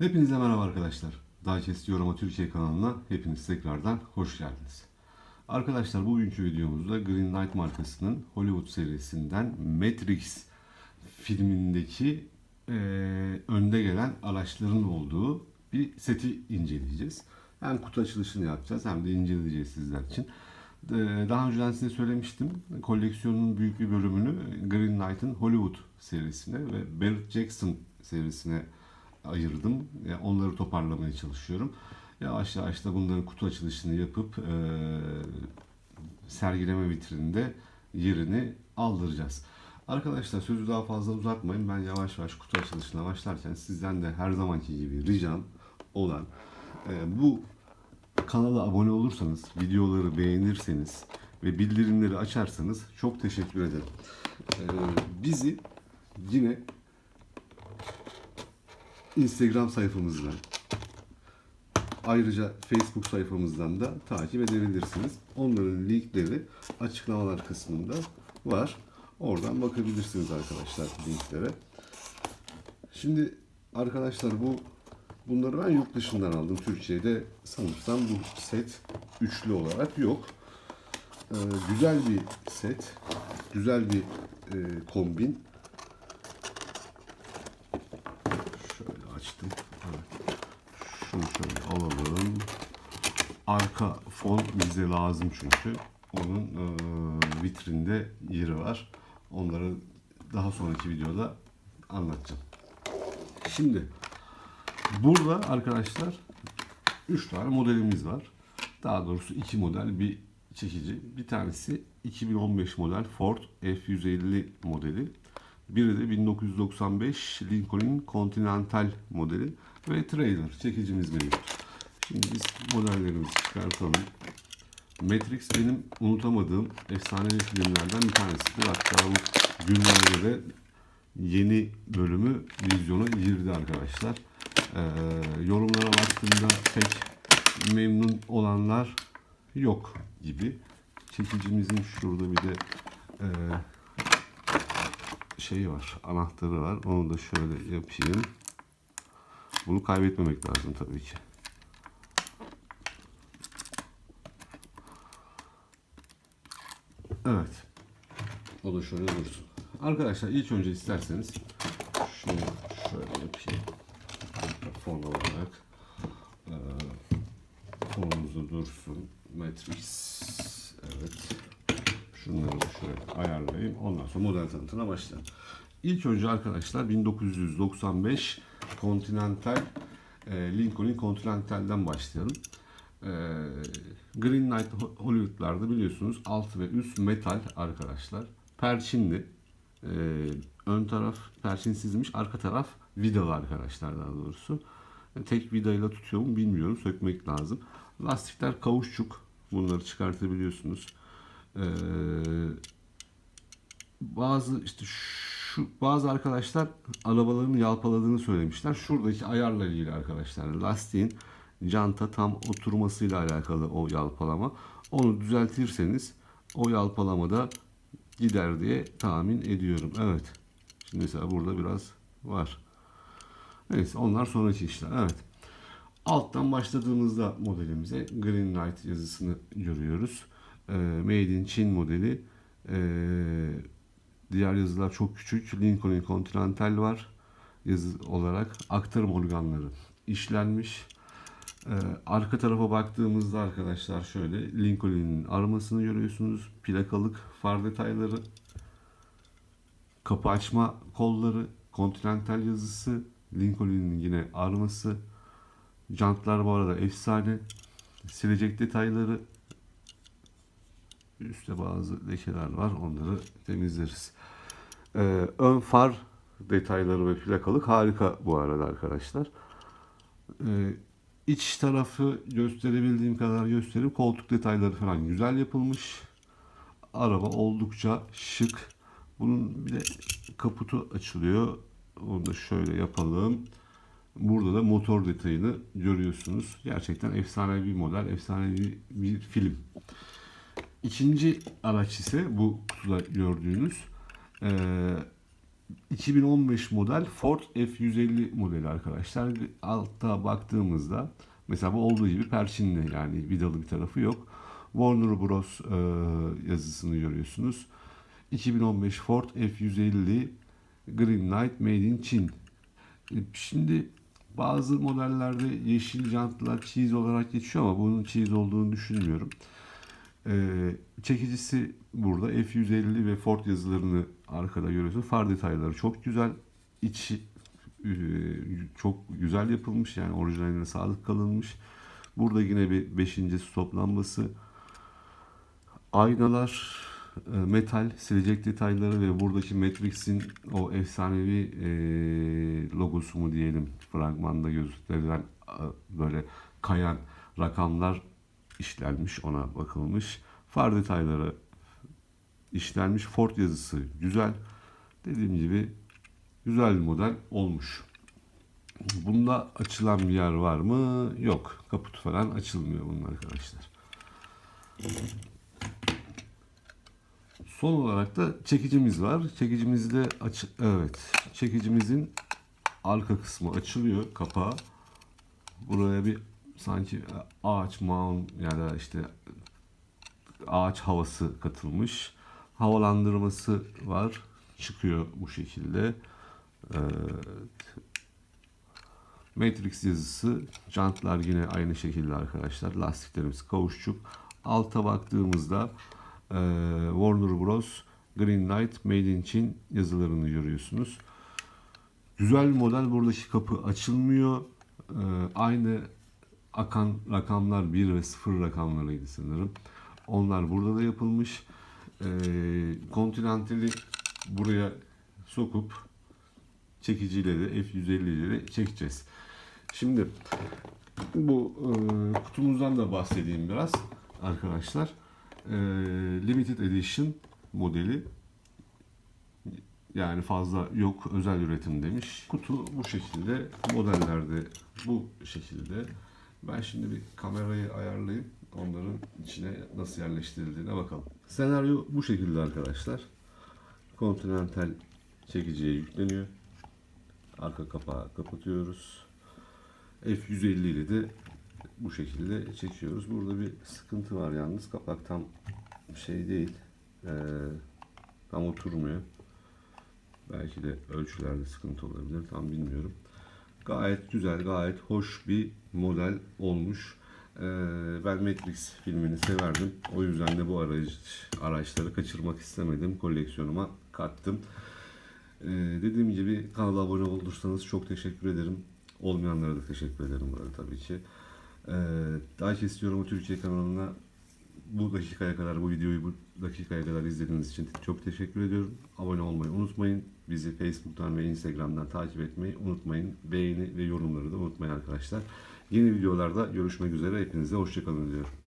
Hepinize merhaba arkadaşlar. Digest Yorama Türkiye kanalına hepiniz tekrardan hoş geldiniz. Arkadaşlar bugünkü videomuzda Green Knight markasının Hollywood serisinden Matrix filmindeki eee, önde gelen araçların olduğu bir seti inceleyeceğiz. Hem kutu açılışını yapacağız hem de inceleyeceğiz sizler için. Daha önceden size söylemiştim. Koleksiyonun büyük bir bölümünü Green Knight'ın Hollywood serisine ve Barrett Jackson serisine ayırdım. Yani onları toparlamaya çalışıyorum. Yavaş yavaş da bunların kutu açılışını yapıp eee, sergileme vitrininde yerini aldıracağız. Arkadaşlar sözü daha fazla uzatmayın. Ben yavaş yavaş kutu açılışına başlarken sizden de her zamanki gibi ricam olan eee, bu kanala abone olursanız, videoları beğenirseniz ve bildirimleri açarsanız çok teşekkür ederim. Eee, bizi yine Instagram sayfamızdan ayrıca Facebook sayfamızdan da takip edebilirsiniz. Onların linkleri açıklamalar kısmında var. Oradan bakabilirsiniz arkadaşlar linklere. Şimdi arkadaşlar bu bunları ben yurt dışından aldım. Türkiye'de sanırsam bu set üçlü olarak yok. Ee, güzel bir set. Güzel bir e, kombin. Şöyle açtım. Evet. Şunu şöyle alalım. Arka fon bize lazım çünkü. Onun e, vitrinde yeri var. Onları daha sonraki videoda anlatacağım. Şimdi burada arkadaşlar 3 tane modelimiz var. Daha doğrusu iki model bir çekici. Bir tanesi 2015 model Ford F150 modeli. Biri de 1995 Lincoln Continental modeli ve trailer çekicimiz mevcut. Şimdi biz modellerimizi çıkartalım. Matrix benim unutamadığım efsanevi filmlerden bir tanesidir. Hatta bu günlerde de yeni bölümü vizyona girdi arkadaşlar. Ee, yorumlara baktığımda pek memnun olanlar yok gibi. Çekicimizin şurada bir de e, şeyi var, anahtarı var. Onu da şöyle yapayım. Bunu kaybetmemek lazım tabii ki. Evet. O da şöyle dursun. Arkadaşlar ilk önce isterseniz şunu şöyle yapayım. Fon olarak. Ee, fonumuzda dursun. Matrix. Evet. Şunları da şöyle ayarlayayım. Ondan sonra model tanıtına başlayalım. İlk önce arkadaşlar 1995 Continental e, Lincoln Continental'den başlayalım. E, Green Knight Ho- Hollywood'larda biliyorsunuz alt ve üst metal arkadaşlar. Perçinli. E, ön taraf perçinsizmiş. Arka taraf vidalı arkadaşlar daha doğrusu. E, tek vidayla tutuyor mu bilmiyorum. Sökmek lazım. Lastikler kavuşçuk. Bunları çıkartabiliyorsunuz. Eee bazı işte şu bazı arkadaşlar arabalarını yalpaladığını söylemişler. Şuradaki ayarla ilgili arkadaşlar. Lastiğin janta tam oturmasıyla alakalı o yalpalama. Onu düzeltirseniz o yalpalamada gider diye tahmin ediyorum. Evet. Şimdi mesela burada biraz var. Neyse onlar sonraki işler. Evet. Alttan başladığımızda modelimize Green Knight yazısını görüyoruz. Ee, Made in Çin modeli. Ee, diğer yazılar çok küçük. Lincoln Continental var yazı olarak. Aktarım organları işlenmiş. Ee, arka tarafa baktığımızda arkadaşlar şöyle Lincoln'in armasını görüyorsunuz. Plakalık far detayları. Kapı açma kolları. Continental yazısı. Lincoln'in yine arması. Jantlar bu arada efsane. Silecek detayları. Üstte bazı lekeler var. Onları temizleriz. Ee, ön far detayları ve plakalık harika bu arada arkadaşlar. Ee, iç tarafı gösterebildiğim kadar göstereyim. Koltuk detayları falan güzel yapılmış. Araba oldukça şık. Bunun bir de kaputu açılıyor. Onu da şöyle yapalım. Burada da motor detayını görüyorsunuz. Gerçekten efsane bir model, efsane bir, bir film. İkinci araç ise bu kutuda gördüğünüz eee 2015 model Ford F150 modeli arkadaşlar. Altta baktığımızda mesela bu olduğu gibi perçinli yani vidalı bir tarafı yok. Warner Bros e, yazısını görüyorsunuz. 2015 Ford F150 Green Knight Made in Çin. E, Şimdi bazı modellerde yeşil jantlar cheese olarak geçiyor ama bunun cheese olduğunu düşünmüyorum. Ee, çekicisi burada F150 ve Ford yazılarını arkada görüyorsun. Far detayları çok güzel. İçi e, çok güzel yapılmış yani orijinaline sadık kalınmış. Burada yine bir 5. stop lambası. Aynalar, e, metal, silecek detayları ve buradaki Matrix'in o efsanevi e, logosu mu diyelim fragmanda gösterilen e, böyle kayan rakamlar işlenmiş ona bakılmış. Far detayları işlenmiş. Ford yazısı güzel. Dediğim gibi güzel bir model olmuş. Bunda açılan bir yer var mı? Yok. Kaput falan açılmıyor bunun arkadaşlar. Son olarak da çekicimiz var. Çekicimizde aç evet. Çekicimizin arka kısmı açılıyor kapağı. Buraya bir sanki ağaç mağun ya da işte ağaç havası katılmış. Havalandırması var. Çıkıyor bu şekilde. Matrix yazısı. Jantlar yine aynı şekilde arkadaşlar. Lastiklerimiz kavuşçuk. Alta baktığımızda e, Warner Bros. Green Knight Made in Çin yazılarını görüyorsunuz. Güzel model. Buradaki kapı açılmıyor. E, aynı akan rakamlar 1 ve 0 rakamlarıydı sanırım. Onlar burada da yapılmış. E, Continental'i buraya sokup çekiciyle de F150 ile de çekeceğiz. Şimdi bu e, kutumuzdan da bahsedeyim biraz arkadaşlar. E, Limited Edition modeli yani fazla yok özel üretim demiş. Kutu bu şekilde modellerde bu şekilde. Ben şimdi bir kamerayı ayarlayayım. Onların içine nasıl yerleştirildiğine bakalım. Senaryo bu şekilde arkadaşlar. Continental çekiciye yükleniyor. Arka kapağı kapatıyoruz. F150 ile de bu şekilde çekiyoruz. Burada bir sıkıntı var yalnız. Kapak tam şey değil. Ee, tam oturmuyor. Belki de ölçülerde sıkıntı olabilir. Tam bilmiyorum. Gayet güzel, gayet hoş bir model olmuş. Ee, ben Matrix filmini severdim. O yüzden de bu araç, araçları kaçırmak istemedim. Koleksiyonuma kattım. Ee, dediğim gibi kanala abone olursanız çok teşekkür ederim. Olmayanlara da teşekkür ederim burada tabii ki. Ee, Diecast Yorumu Türkiye kanalına bu dakikaya kadar, bu videoyu bu dakikaya kadar izlediğiniz için çok teşekkür ediyorum. Abone olmayı unutmayın. Bizi Facebook'tan ve Instagram'dan takip etmeyi unutmayın. Beğeni ve yorumları da unutmayın arkadaşlar. Yeni videolarda görüşmek üzere. Hepinize hoşçakalın diyorum.